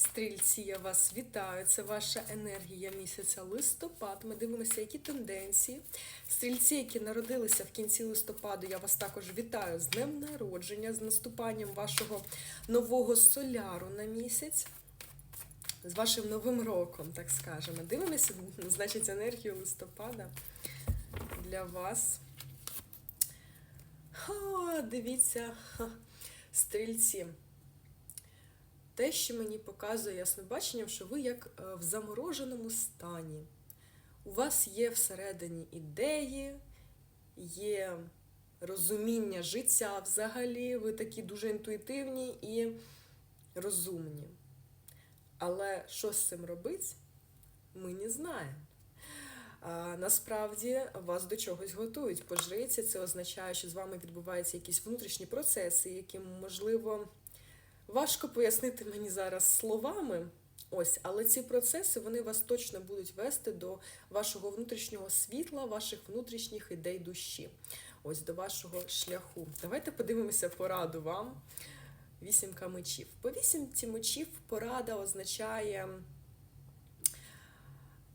Стрільці, я вас вітаю. Це ваша енергія місяця листопад. Ми дивимося, які тенденції. Стрільці, які народилися в кінці листопаду, я вас також вітаю з днем народження, з наступанням вашого нового соляру на місяць. З вашим новим роком, так скажемо. Дивимося, значить, енергію листопада для вас. О, дивіться, стрільці. Те, що мені показує яснобаченням, що ви як е, в замороженому стані. У вас є всередині ідеї, є розуміння життя взагалі, ви такі дуже інтуїтивні і розумні. Але що з цим робити, ми не знаємо. А, насправді вас до чогось готують. По жриці це означає, що з вами відбуваються якісь внутрішні процеси, які, можливо, важко пояснити мені зараз словами. Ось, але ці процеси вони вас точно будуть вести до вашого внутрішнього світла, ваших внутрішніх ідей душі. Ось до вашого шляху. Давайте подивимося пораду вам. Вісімка мечів. По вісімці мечів порада означає.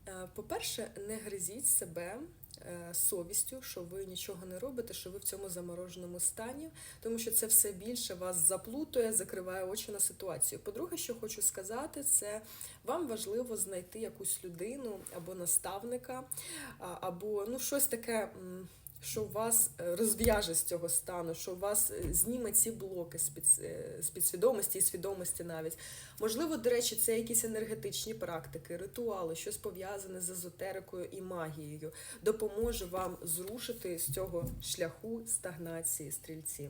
Е, По-перше, не гризіть себе е, совістю, що ви нічого не робите, що ви в цьому замороженому стані, тому що це все більше вас заплутує, закриває очі на ситуацію. По-друге, що хочу сказати, це вам важливо знайти якусь людину або наставника, або ну щось таке. Що вас е, розв'яже з цього стану, що вас е, зніме ці блоки е, з підсвідомості і свідомості навіть. Можливо, до речі, це якісь енергетичні практики, ритуали, щось пов'язане з езотерикою і магією, допоможе вам зрушити з цього шляху стагнації стрільці.